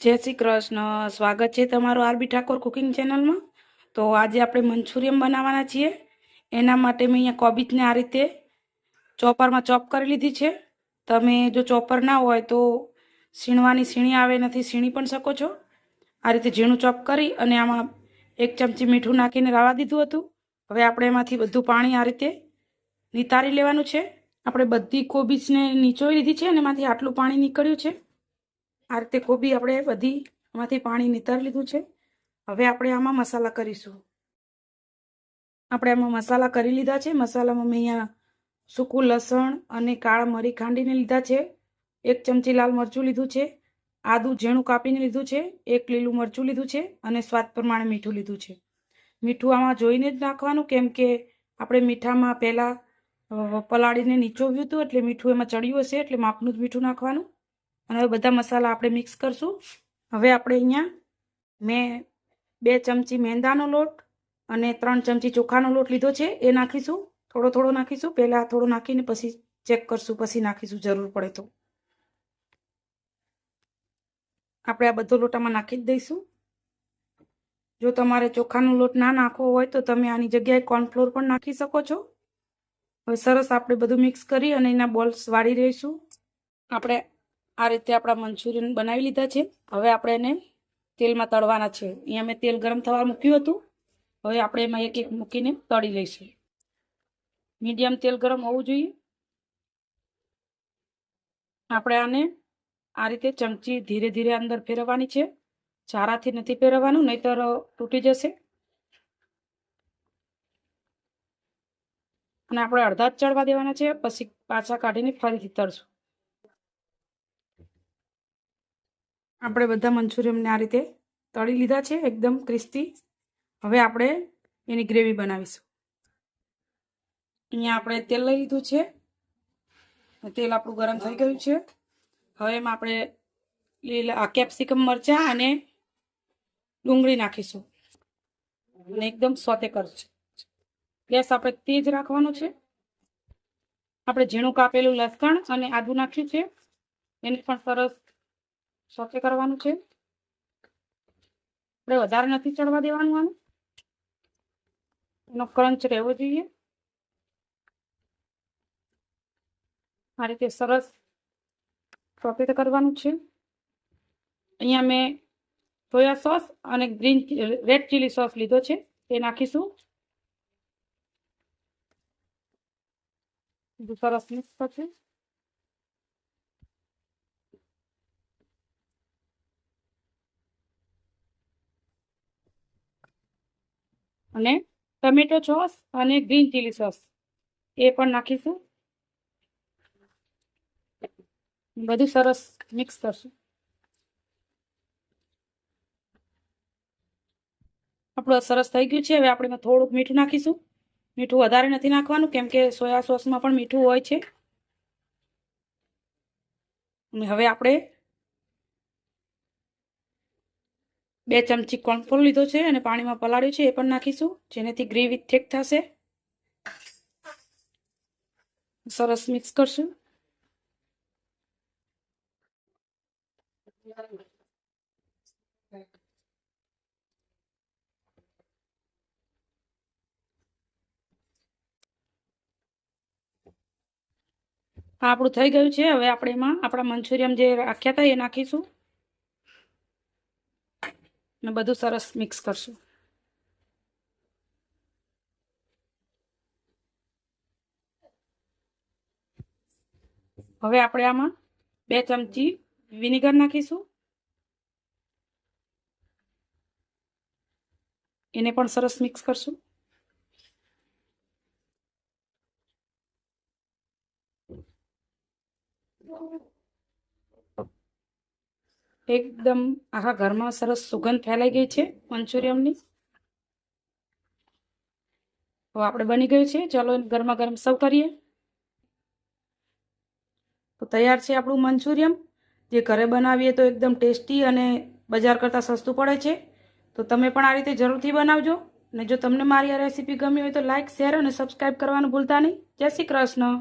જય શ્રી કૃષ્ણ. સ્વાગત છે તમારું આરબી ઠાકોર કુકિંગ ચેનલમાં. તો આજે આપણે મંચુરિયમ બનાવવાના છીએ. એના માટે મેં અહીંયા કોબીજને આ રીતે ચોપરમાં ચોપ કરી લીધી છે. તમે જો ચોપર ના હોય તો સીણવાની સીણી આવે નથી સીણી પણ શકો છો. આ રીતે ઝીણું ચોપ કરી અને આમાં એક ચમચી મીઠું નાખીને રાવા દીધું હતું. હવે આપણે એમાંથી બધું પાણી આ રીતે નિતારી લેવાનું છે. આપણે બધી કોબીજને નીચોઈ લીધી છે અને એમાંથી આટલું પાણી નીકળ્યું છે. આ રીતે કોબી આપણે બધી આમાંથી પાણી નીતર લીધું છે. હવે આપણે આમાં મસાલા કરીશું. આપણે આમાં મસાલા કરી લીધા છે. મસાલામાં મેં અહીંયા સૂકું લસણ અને કાળા મરી ખાંડીને લીધા છે. એક ચમચી લાલ મરચું લીધું છે. આદું ઝીણું કાપીને લીધું છે. એક લીલું મરચું લીધું છે અને સ્વાદ પ્રમાણે મીઠું લીધું છે. મીઠું આમાં જોઈને જ નાખવાનું કેમ કે આપણે મીઠામાં પહેલાં પલાળીને નીચોવ્યું હતું એટલે મીઠું એમાં ચડ્યું હશે એટલે માપનું જ મીઠું નાખવાનું. અને હવે બધા મસાલા આપણે મિક્સ કરશું. હવે આપણે અહીંયા મેં બે ચમચી મેંદાનો લોટ અને ત્રણ ચમચી ચોખાનો લોટ લીધો છે, એ નાખીશું. થોડો થોડો નાખીશું. પહેલાં થોડો નાખીને પછી ચેક કરશું, પછી નાખીશું જરૂર પડે તો. આપણે આ બધો લોટામાં નાખી જ દઈશું. જો તમારે ચોખાનો લોટ ના નાખવો હોય તો તમે આની જગ્યાએ કોર્નફ્લોર પણ નાખી શકો છો. હવે સરસ આપણે બધું મિક્સ કરી અને એના બોલ્સ વાળી રહીશું આપણે આ રીતે આપણા મંચુરિયન બનાવી લીધા છે. હવે આપણે એને તેલમાં તળવાના છે. અહીંયા મેં તેલ ગરમ થવા મૂક્યું હતું. હવે આપણે એમાં એક એક મૂકીને તળી લઈશું. મીડિયમ તેલ ગરમ હોવું જોઈએ. આપણે આને આ રીતે ચમચી ધીરે ધીરે અંદર ફેરવવાની છે. ચારાથી નથી ફેરવવાનું, નહીતર તૂટી જશે. અને આપણે અડધા જ ચડવા દેવાના છે. પછી પાછા કાઢીને ફરીથી તળશું. આપણે બધા મંચુરિયમને આ રીતે તળી લીધા છે, એકદમ ક્રિસ્પી. હવે આપણે એની ગ્રેવી બનાવીશું. અહીંયા આપણે તેલ લઈ લીધું છે. તેલ આપણું ગરમ થઈ ગયું છે. હવે એમાં આપણે લીલા કેપ્સિકમ મરચાં અને ડુંગળી નાખીશું. અને એકદમ સોતે કરશું. ગેસ આપણે તેજ રાખવાનો છે. આપણે ઝીણું કાપેલું લસણ અને આદુ નાખ્યું છે. એને પણ સરસ સોતે કરવાનું છે? આપણે વધારે નથી ચડવા દેવાનું આનું? એનો ક્રંચ રહેવો જોઈએ. આ રીતે સરસ સોતે કરવાનું છે. અહીંયા મેં સોયા સોસ અને ગ્રીન રેડ ચીલી સોસ લીધો છે. તે નાખીશું. સરસ મિક્સ થશે. અને ટમેટો સોસ અને ગ્રીન ચીલી સોસ. એ પણ નાખીશું. બધું સરસ મિક્સ કરશું. આપણું સરસ થઈ ગયું છે. હવે આપણે થોડુંક મીઠું નાખીશું. મીઠું વધારે નથી નાખવાનું, કેમ કે સોયા સોસમાં પણ મીઠું હોય છે. અને હવે આપણે બે ચમચી કોર્નફ્લોર લીધો છે અને પાણીમાં પલાળ્યું છે, એ પણ નાખીશું, જેનાથી ગ્રેવી થેક થશે. સરસ મિક્સ કરશું. આપણું થઈ ગયું છે, હવે આપણે એમાં આપણા મંચુરિયમ જે રાખ્યા હતા એ નાખીશું. ને બધું સરસ મિક્સ કરશું. હવે આપણે આમાં બે ચમચી વિનેગર નાખીશું. એને પણ સરસ મિક્સ કરશું. એકદમ આખા ઘરમાં સરસ સુગંધ ફેલાઈ ગઈ છે મંચુરિયમની. તો આપણે બની ગયું છે. ચાલો ગરમા ગરમ સર્વ કરીએ. તો તૈયાર છે આપણું મંચુરિયમ. જે ઘરે બનાવીએ તો એકદમ ટેસ્ટી અને બજાર કરતાં સસ્તું પડે છે. તો તમે પણ આ રીતે જરૂરથી બનાવજો. અને જો તમને મારી આ રેસીપી ગમી હોય તો લાઇક શેર અને સબસ્ક્રાઈબ કરવાનું ભૂલતા નહીં. જય શ્રી કૃષ્ણ.